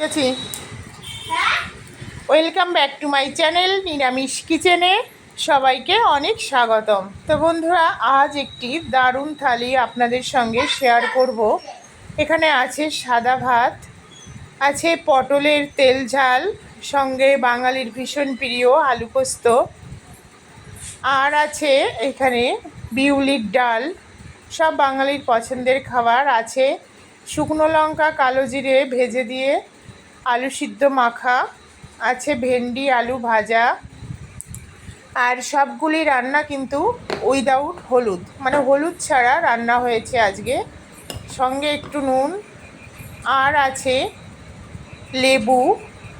গেছি welcome back to my channel নিরামিষ কিচেনে সবাইকে অনেক স্বাগতম। তো বন্ধুরা, আজ একটি দারুণ থালি আপনাদের সঙ্গে শেয়ার করব। এখানে আছে সাদা ভাত, আছে পটলের তেল ঝাল, সঙ্গে বাঙালির ভীষণ প্রিয় আলু পোস্ত, আর আছে এখানে বিউলির ডাল, সব বাঙালির পছন্দের খাবার, আছে শুকনো লঙ্কা, কালো জিরে ভেজে দিয়ে আলু সিদ্ধ মাখা, আছে ভেন্ডি, আলু ভাজা, আর সবগুলি রান্না কিন্তু উইদাউট হলুদ। মানে হলুদ ছাড়া রান্না হয়েছে আজকে। সঙ্গে একটু নুন, আর আছে লেবু।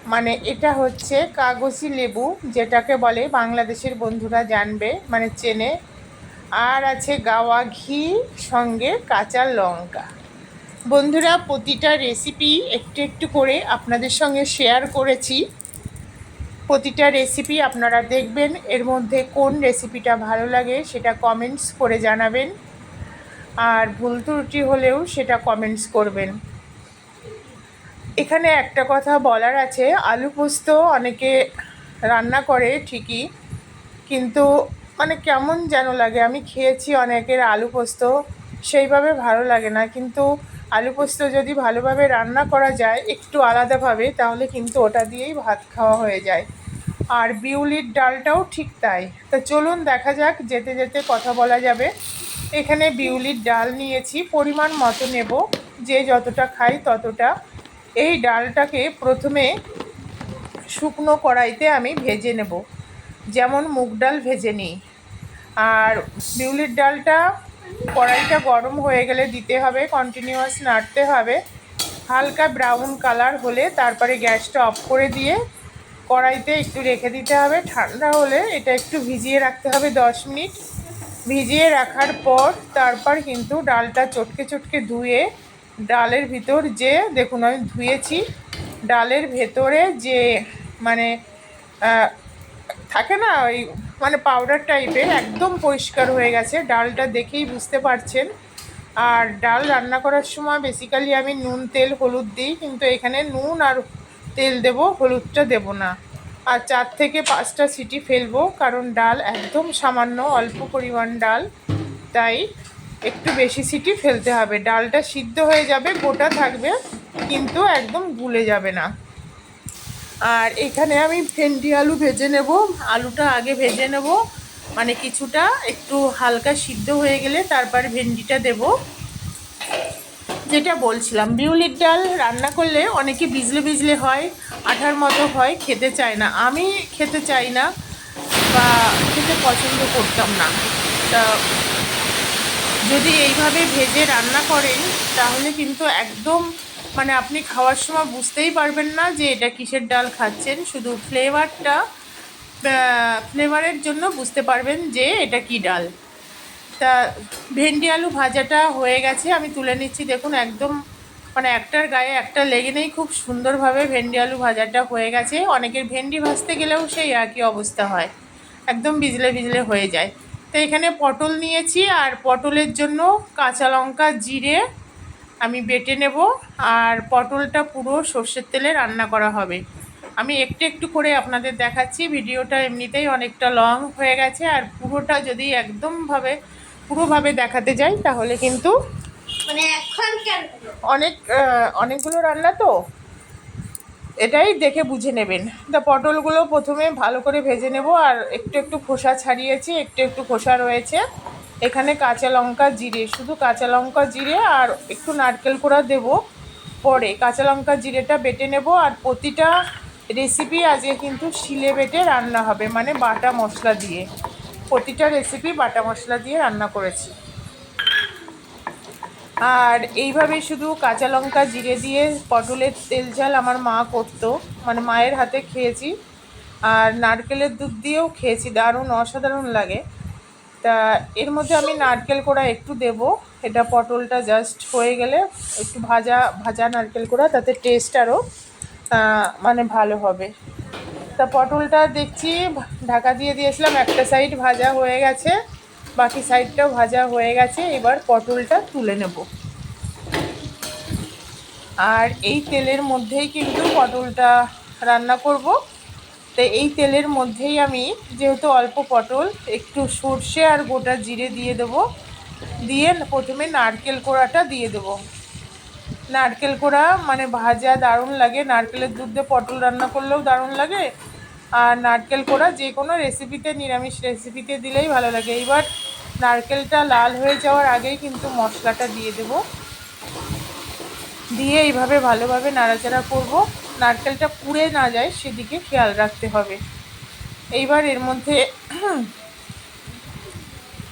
মানে এটা হচ্ছে কাগজি লেবু, যেটাকে বলে বাংলাদেশের বন্ধুরা জানবে মানে চেনে। আর আছে গাওয়া ঘি, সঙ্গে কাঁচা লঙ্কা। বন্ধুরা, প্রতিটা রেসিপি একটু একটু করে আপনাদের সঙ্গে শেয়ার করেছি। প্রতিটা রেসিপি আপনারা দেখবেন, এর মধ্যে কোন রেসিপিটা ভালো লাগে সেটা কমেন্টস করে জানাবেন। আর ভুল ত্রুটি হলেও সেটা কমেন্টস করবেন। এখানে একটা কথা বলার আছে, আলু পোস্ত অনেকে রান্না করে ঠিকই, কিন্তু মানে কেমন যেন লাগে। আমি খেয়েছি অনেকের আলু পোস্ত, সেইভাবে ভালো লাগে না, কিন্তু আলু পোস্ত যদি ভালোভাবে রান্না করা যায় একটু আলাদাভাবে, তাহলে কিন্তু ওটা দিয়েই ভাত খাওয়া হয়ে যায়। আর বিউলির ডালটাও ঠিক তাই। তা চলুন দেখা যাক, যেতে যেতে কথা বলা যাবে। এখানে বিউলির ডাল নিয়েছি, পরিমাণ মতো নেব। যে যতটা খাই ততটা। এই ডালটাকে প্রথমে শুকনো কড়াইতে আমি ভেজে নেব। যেমন মুগ ডাল ভেজে নিই। আর বিউলির ডালটা কড়াইটা গরম হয়ে গেলে দিতে হবে কন্টিনিউয়াস নাড়তে হবে। হালকা ব্রাউন কালার হলে তারপরে গ্যাসটা অফ করে দিয়ে কড়াইতে একটু রেখে দিতে হবে। ঠান্ডা হলে এটা একটু ভিজিয়ে রাখতে হবে দশ মিনিট। ভিজিয়ে রাখার পর তারপর কিন্তু ডালটা চটকে চটকে ধুয়ে ডালের ভিতর যে, দেখুন আমি ধুয়েছি, ডালের ভেতরে যে মানে থাকে না ওই মানে পাউডার টাইপের একদম পরিষ্কার হয়ে গেছে। ডালটা দেখেই বুঝতে পারছেন। আর ডাল রান্না করার সময় বেসিক্যালি আমি নুন, তেল, হলুদ দিই, কিন্তু এখানে নুন আর তেল দেব, হলুদটা দেব না। আর চার থেকে পাঁচটা সিটি ফেলব, কারণ ডাল একদম সামান্য, অল্প পরিমাণ ডাল। তাই একটু বেশি সিটি ফেলতে হবে। ডালটা সিদ্ধ হয়ে যাবে, গোটা থাকবে, কিন্তু একদম গুলে যাবে না। আর এখানে আমি ভেন্ডি আলু ভেজে নেব। আলুটা আগে ভেজে নেব। মানে কিছুটা একটু হালকা সিদ্ধ হয়ে গেলে তারপর ভেন্ডিটা দেব। যেটা বলছিলাম, বিউলির ডাল রান্না করলে অনেকে বিজলে বিজলে হয়, আঠার মতো হয়, খেতে চায় না। আমি খেতে চাই না বা খেতে পছন্দ করতাম না। তা যদি এইভাবে ভেজে রান্না করেন, তাহলে কিন্তু একদম মানে আপনি খাওয়ার সময় বুঝতেই পারবেন না যে এটা কিসের ডাল খাচ্ছেন। শুধু ফ্লেভারটা ফ্লেভারের জন্য বুঝতে পারবেন যে এটা কি ডাল। তা ভেন্ডি আলু ভাজাটা হয়ে গেছে, আমি তুলে নিচ্ছি। দেখুন, একদম মানে একটার গায়ে একটা লেগে নেই, খুব সুন্দরভাবে ভেন্ডি আলু ভাজাটা হয়ে গেছে। অনেকের ভেন্ডি ভাজতে গেলেও সেই একই অবস্থা হয়, একদম বিজলে বিজলে হয়ে যায়। তো এখানে পটল নিয়েছি, আর পটলের জন্য কাঁচা লঙ্কা, জিরে আমি বেটে নেব আর পটলটা পুরো সর্ষের তেলে রান্না করা হবে। আমি একটু একটু করে আপনাদের দেখাচ্ছি ভিডিওটা এমনিতেই অনেকটা লং হয়ে গেছে আর পুরোটা যদি একদমভাবে পুরোভাবে দেখাতে যাই তাহলে কিন্তু মানে এখন কেন? অনেক অনেকগুলো রান্না তো? এটাই দেখে বুঝে নেবেন। তা পটলগুলো প্রথমে ভালো করে ভেজে নেব আর একটু একটু খোসা ছাড়িয়েছি, একটু একটু খোসা রয়েছে। এখানে কাঁচা লঙ্কা জিরে, শুধু কাঁচা লঙ্কা জিরে আর একটু নারকেল কোড়া দেব পরে। কাঁচা লঙ্কা জিরেটা বেটে নেব আর প্রতিটা রেসিপি আজকে কিন্তু শিলে বেটে রান্না হবে মানে বাটা মশলা দিয়ে। প্রতিটা রেসিপি বাটা মশলা দিয়ে রান্না করেছি। আর এইভাবে শুধু কাঁচা লঙ্কা জিরে দিয়ে পটলের তেল ঝাল আমার মা করতো। মানে মায়ের হাতে খেয়েছি। আর নারকেলের দুধ দিয়েও খেয়েছি। দারুণ, অসাধারণ লাগে। তা এর মধ্যে আমি নারকেল কোড়া একটু দেব। এটা পটলটা জাস্ট হয়ে গেলে একটু ভাজা ভাজা নারকেল কোড়া, তাতে টেস্ট আরও মানে ভালো হবে। তা পটলটা দেখছি, ঢাকা দিয়ে দিয়েছিলাম, একটা সাইড ভাজা হয়ে গেছে। বাকি সাইডটাও ভাজা হয়ে গেছে, এবার পটলটা তুলে নেব। আর এই তেলের মধ্যেই কিন্তু পটলটা রান্না করব। তো এই তেলের মধ্যেই আমি যেহেতু অল্প পটল, একটু সর্ষে আর গোটা জিরে দিয়ে দেবো। দিয়ে প্রথমে নারকেল কোড়াটা দিয়ে দেবো। নারকেল কোড়া মানে ভাজা দারুণ লাগে। নারকেলের দুধ দিয়ে পটল রান্না করলেও দারুণ লাগে। আর নারকেল কোড়া যে কোনো রেসিপিতে নিরামিষ রেসিপিতে দিলেই ভালো লাগে। এইবার নারকেলটা লাল হয়ে যাওয়ার আগেই কিন্তু মশলাটা দিয়ে দেবো। দিয়ে এইভাবে ভালোভাবে নাড়াচাড়া করব। নারকেলটা পুড়ে না যায় সেদিকে খেয়াল রাখতে হবে। এইবার এর মধ্যে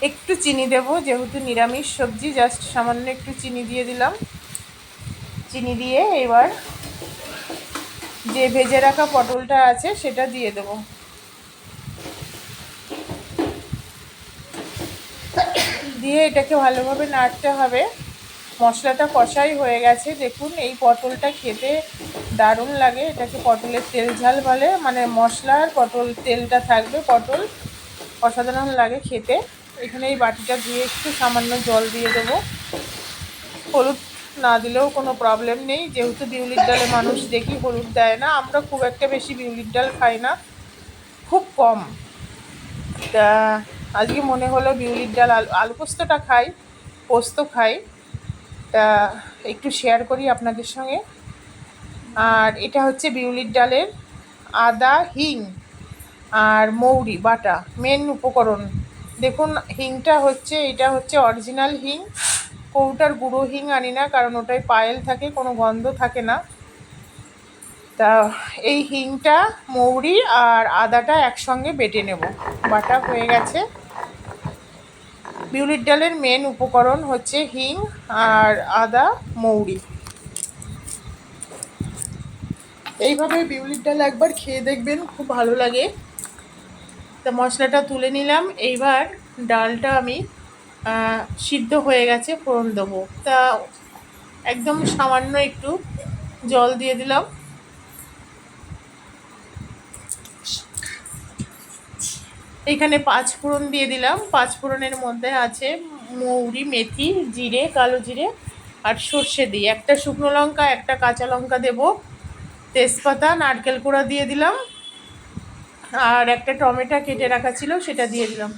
একটু চিনি দেব, যেহেতু নিরামিষ সবজি, জাস্ট সামান্য একটু চিনি দিয়ে দিলাম। চিনি দিয়ে এবার যে ভেজে রাখা পটলটা আছে সেটা দিয়ে দেব। দিয়ে এটাকে ভালোভাবে নাড়তে হবে। মশলাটা কষাই হয়ে গেছে। দেখুন, এই পটলটা খেতে দারুণ লাগে। এটাকে পটলের তেল ঝাল বলে। মানে মশলার পটল, তেলটা থাকবে পটল। অসাধারণ লাগে খেতে। এখানে এই বাটিটা ধুয়ে একটু সামান্য জল দিয়ে দেবো। হলুদ না দিলেও কোনো প্রবলেম নেই। যেহেতু বিউলির ডালে মানুষ দেখি হলুদ দেয় না, আমরা খুব একটা বেশি বিউলির ডাল খাই না। খুব কম। তা আজকে মনে হলো বিউলির ডাল, আলু আলু পোস্তটা খাই, পোস্ত খাই। তা একটু শেয়ার করি আপনাদের সঙ্গে। আর এটা হচ্ছে বিউলির ডালের আদা, হিং আর মৌরি, বাটা মেন উপকরণ। দেখুন, হিংটা হচ্ছে, এটা হচ্ছে অরিজিনাল হিং। কৌটার গুঁড়ো হিং আনি না, কারণ ওটায় পায়েল থাকে, কোনো গন্ধ থাকে না। তা এই হিংটা, মৌরি আর আদাটা একসঙ্গে বেটে নেব। বাটা হয়ে গেছে। বিউলির ডালের মেন উপকরণ হচ্ছে হিং আর আদা মৌরি। এইভাবে বিউলির ডাল একবার খেয়ে দেখবেন, খুব ভালো লাগে। তা মশলাটা তুলে নিলাম। এইবার ডালটা আমি সিদ্ধ হয়ে গেছে, ফোড়ন দেবো। তা একদম সামান্য একটু জল দিয়ে দিলাম। এখানে পাঁচ ফোড়ন দিয়ে দিলাম। পাঁচ ফোড়নের মধ্যে আছে মৌরি, মেথি, জিরে, কালো জিরে আর সর্ষে দিই একটা শুকনো লঙ্কা, একটা কাঁচা লঙ্কা দেবো। তেজপাতা, নারকেল কোড়া দিয়ে দিলাম। আর একটা টমেটো কেটে রাখা ছিল, সেটা দিয়ে দিলাম।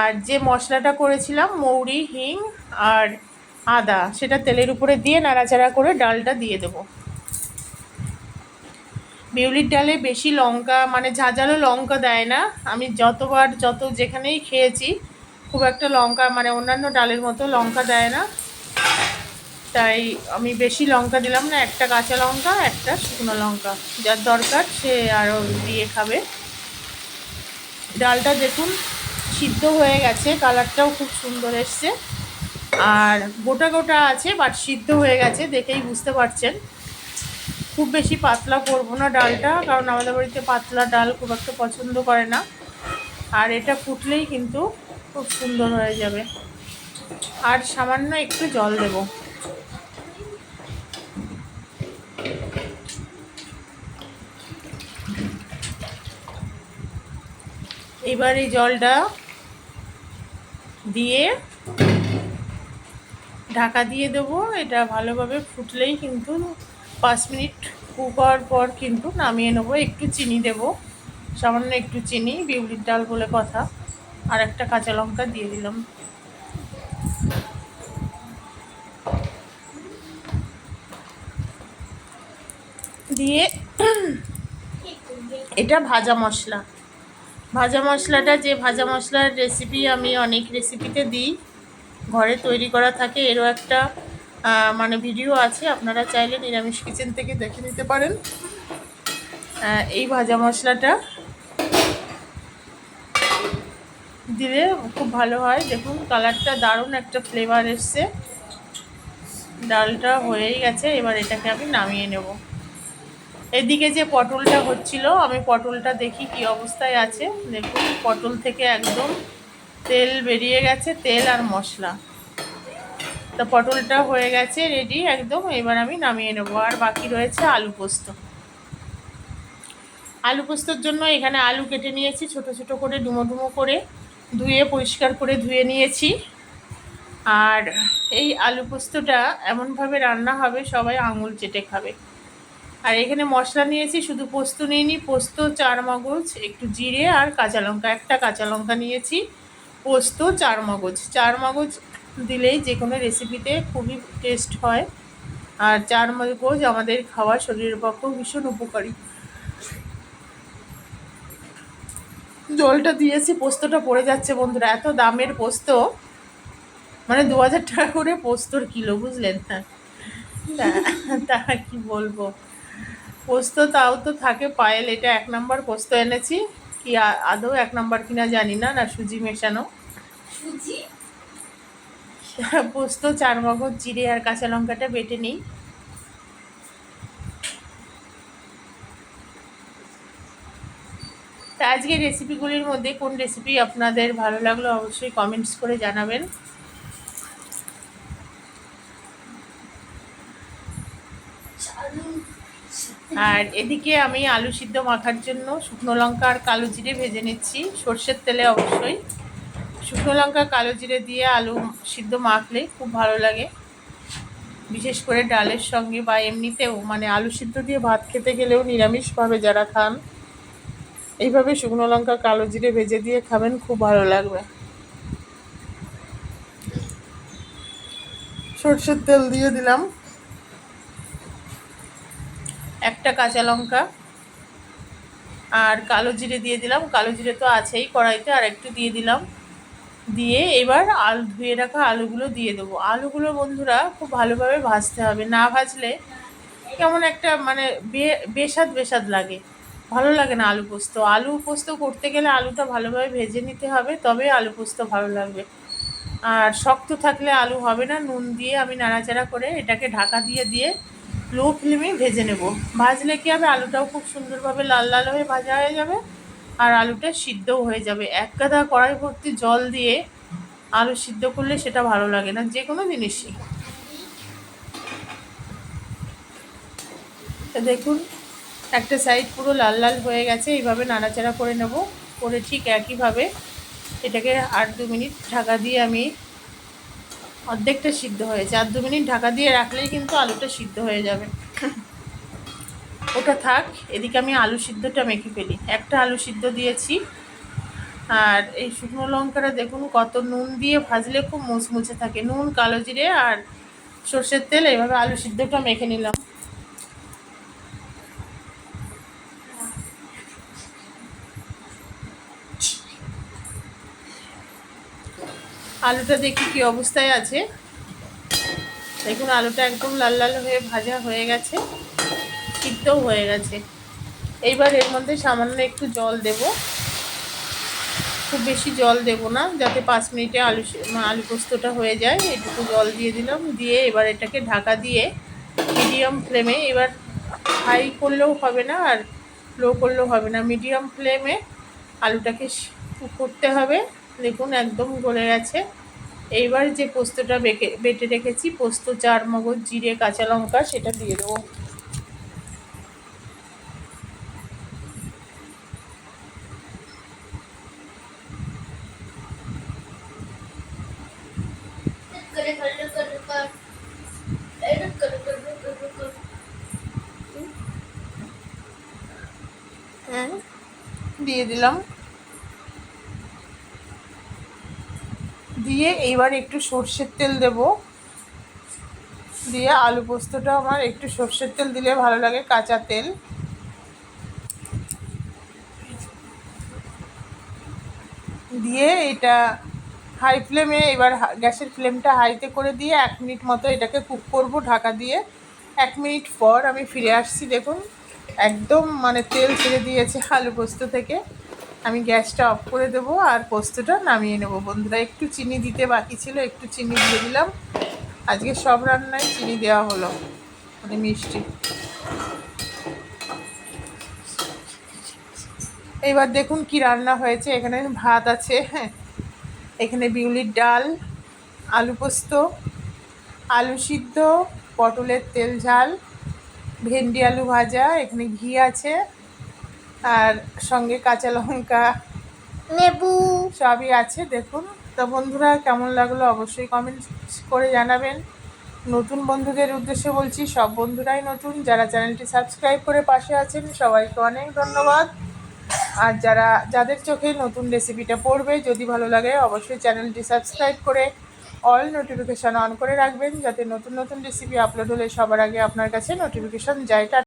আর যে মশলাটা করেছিলাম, মৌরি, হিং আর আদা, সেটা তেলের উপরে দিয়ে নাড়াচাড়া করে ডালটা দিয়ে দেবো। বিউলির ডালে বেশি লঙ্কা মানে ঝাঁঝালো লঙ্কা দেয় না। আমি যতবার যত যেখানেই খেয়েছি, খুব একটা লঙ্কা মানে অন্যান্য ডালের মতো লঙ্কা দেয় না। তাই আমি বেশি লঙ্কা দিলাম না, একটা কাঁচা লঙ্কা, একটা শুকনো লঙ্কা। যার দরকার সে আরও দিয়ে খাবে। ডালটা দেখুন, সিদ্ধ হয়ে গেছে, কালারটাও খুব সুন্দর এসছে। আর গোটা গোটা আছে, বাট সিদ্ধ হয়ে গেছে, দেখেই বুঝতে পারছেন। খুব বেশি পাতলা করব না ডালটা, কারণ আমাদের বাড়িতে পাতলা ডাল খুব একটা পছন্দ করে না। আর এটা ফুটলেই কিন্তু খুব সুন্দর হয়ে যাবে। আর সামান্য একটু জল দেবো। এবার এই জলটা দিয়ে ঢাকা দিয়ে দেবো। এটা ভালোভাবে ফুটলেই কিন্তু পাঁচ মিনিট কুক হওয়ার পর কিন্তু নামিয়ে নেব। একটু চিনি দেব। সামান্য একটু চিনি, বিউলির ডাল বলে কথা। আর একটা কাঁচা লঙ্কা দিয়ে দিলাম। দিয়ে এটা ভাজা মশলা। ভাজা মশলাটা, যে ভাজা মশলার রেসিপি আমি অনেক রেসিপিতে দিই। ঘরে তৈরি করা থাকে, এরও একটা মানে ভিডিও আছে, আপনারা চাইলে নিরামিষ কিচেন থেকে দেখে নিতে পারেন। এই ভাজা মশলাটা দিলে খুব ভালো হয়। দেখুন কালারটা দারুণ একটা ফ্লেভার এসছে। ডালটা হয়েই গেছে, এবার এটাকে আমি নামিয়ে নেব। এদিকে যে পটলটা হচ্ছিল, আমি পটলটা দেখি কি অবস্থায় আছে। দেখুন, পটল থেকে একদম তেল বেরিয়ে গেছে, তেল আর মশলা। তা পটলটা হয়ে গেছে রেডি একদম। এবার আমি নামিয়ে নেব। আর বাকি রয়েছে আলু পোস্ত। আলু পোস্তর জন্য এখানে আলু কেটে নিয়েছি, ছোট ছোট করে, ডুমো ডুমো করে। ধুয়ে, পরিষ্কার করে ধুয়ে নিয়েছি। আর এই আলু পোস্তটা এমনভাবে রান্না হবে, সবাই আঙুল চেটে খাবে। আর এখানে মশলা নিয়েছি, শুধু পোস্ত নিইনি, পোস্ত চার মগজ একটু জিরে আর কাঁচা লঙ্কা। একটা কাঁচা লঙ্কা নিয়েছি, পোস্ত চার মগজ চার মগজ দিলেই যে কোনো রেসিপিতে খুবই টেস্ট হয়। আর চার মগজ আমাদের খাওয়া শরীরের পক্ষেও ভীষণ উপকারী। জলটা দিয়েছি, পোস্তটা পড়ে যাচ্ছে বন্ধুরা। এত দামের পোস্ত মানে দু হাজার টাকা করে পোস্তর কিলো, বুঝলেন? না তা কি বলব? পোস্ত তাও তো থাকে পায়েল, এটা এক নম্বর পোস্ত এনেছি। কি আদৌ এক নম্বর কিনা জানি না না সুজি মেশানো। সুজি? পোস্ত চার মগজ জিরে আর কাঁচা লঙ্কাটা বেটে নিই। তা আজকে রেসিপিগুলির মধ্যে কোন রেসিপি আপনাদের ভালো লাগল অবশ্যই কমেন্টস করে জানাবেন। আর এদিকে আমি আলু সিদ্ধ মাখার জন্য শুকনো লঙ্কা আর কালো জিরে ভেজে নিচ্ছি। সর্ষের তেলে অবশ্যই। শুকনো লঙ্কা, কালো জিরে দিয়ে আলু সিদ্ধ মাখলে খুব ভালো লাগে। বিশেষ করে ডালের সঙ্গে বা এমনিতেও মানে আলু সিদ্ধ দিয়ে ভাত খেতে গেলেও নিরামিষভাবে যারা খান, এইভাবে শুকনো লঙ্কা, কালো জিরে ভেজে দিয়ে খাবেন, খুব ভালো লাগবে। সর্ষের তেল দিয়ে দিলাম। একটা কাঁচা লঙ্কা আর কালো জিরে দিয়ে দিলাম। কালো জিরে তো আছেই কড়াইতে আর একটু দিয়ে দিলাম। দিয়ে এবার আলু, ধুয়ে রাখা আলুগুলো দিয়ে দেবো। আলুগুলো বন্ধুরা খুব ভালোভাবে ভাজতে হবে। না ভাজলে কেমন একটা মানে বে- বেস্বাদ বেস্বাদ লাগে। ভালো লাগে না আলু পোস্ত। আলু পোস্ত করতে গেলে আলুটা ভালোভাবে ভেজে নিতে হবে, তবে আলু পোস্ত ভালো লাগবে। আর শক্ত থাকলে আলু হবে না। নুন দিয়ে আমি নাড়াচাড়া করে এটাকে ঢাকা দিয়ে দিয়ে লো ফ্লেমে ভেজে নেব। ভাজলে কি হবে? আলুটাও খুব সুন্দরভাবে লাল লাল হয়ে ভাজা হয়ে যাবে। আর আলুটা সিদ্ধও হয়ে যাবে। এক গাদা কড়াই ভর্তি জল দিয়ে আলু সিদ্ধ করলে সেটা ভালো লাগে না, যে কোনো জিনিসই। দেখুন, একটা সাইড পুরো লাল লাল হয়ে গেছে, এইভাবে নাড়াচাড়া করে নেব, করে ঠিক একইভাবে এটাকে আট দু মিনিট ঢাকা দিয়ে আমি অর্ধেকটা সিদ্ধ হয়েছে। আর দু মিনিট ঢাকা দিয়ে রাখলেই কিন্তু আলুটা সিদ্ধ হয়ে যাবে। ওটা থাক, এদিকে আমি আলু সিদ্ধটা মেখে ফেলি। একটা আলু সিদ্ধ দিয়েছি, আর এই শুকনো লঙ্কাটা দেখুন কত নুন দিয়ে ভাজলে খুব মুচমুচে থাকে। নুন, কালো জিরে আর সর্ষের তেল, এইভাবে আলু সিদ্ধটা মেখে নিলাম। আলুটা দেখি কি অবস্থায় আছে। দেখুন আলুটা একদম লাল লাল হয়ে ভাজা হয়ে গেছে। সিদ্ধও হয়ে গেছে। এইবার এর মধ্যে সামান্য একটু জল দেব। খুব বেশি জল দেব না, যাতে পাঁচ মিনিটে আলু আলু পোস্তটা হয়ে যায়। এটুকু জল দিয়ে দিলাম। দিয়ে এবার এটাকে ঢাকা দিয়ে মিডিয়াম ফ্লেমে এবার হাই করলেও হবে না আর লো করলেও হবে না। মিডিয়াম ফ্লেমে আলুটাকে করতে হবে। দেখুন, একদম গলে গেছে। এইবার যে পোস্তটা বেটে রেখেছি, পোস্ত, চার মগজ, জিরে, কাঁচা লঙ্কা, সেটা দিয়ে দেবো করে করে করে কর এটা করে করে করে কর হ্যাঁ দিয়ে দিলাম। দিয়ে এইবার একটু সর্ষের তেল দেব। দিয়ে আলু পোস্তটা আমার একটু সর্ষের তেল দিলে ভালো লাগে, কাঁচা তেল। দিয়ে এটা হাই ফ্লেমে এবার গ্যাসের ফ্লেমটা হাইতে করে দিয়ে এক মিনিট মতো এটাকে কুক করব ঢাকা দিয়ে। এক মিনিট পর আমি ফিরে আসছি, দেখুন। একদম মানে তেল ছেড়ে দিয়েছে আলু পোস্ত থেকে। আমি গ্যাসটা অফ করে দেবো আর পোস্তটা নামিয়ে নেব। বন্ধুরা, একটু চিনি দিতে বাকি ছিল, একটু চিনি দিয়ে দিলাম। আজকে সব রান্নায় চিনি দেওয়া হলো মানে মিষ্টি। এবার দেখুন কি রান্না হয়েছে। এখানে ভাত আছে হ্যাঁ। এখানে বিউলির ডাল, আলু পোস্ত, আলু সিদ্ধ, পটলের তেল ঝাল ভেন্ডি আলু ভাজা এখানে ঘি আছে আর সঙ্গে কাঁচা লঙ্কা নেবু সবই আছে দেখুন। তো বন্ধুরা কেমন লাগল অবশ্যই কমেন্ট করে জানাবেন। নতুন বন্ধুদের উদ্দেশ্যে বলছি সব বন্ধুরাই নতুন যারা চ্যানেলটি সাবস্ক্রাইব করে পাশে আছেন সবাইকে অনেক ধন্যবাদ। আর যারা যাদের চোখে নতুন রেসিপিটা পড়বে যদি ভালো লাগে অবশ্যই চ্যানেলটি সাবস্ক্রাইব করে অল নোটিফিকেশান অন করে রাখবেন যাতে নতুন নতুন রেসিপি আপলোড হলে সবার আগে আপনার কাছে নোটিফিকেশান যায়।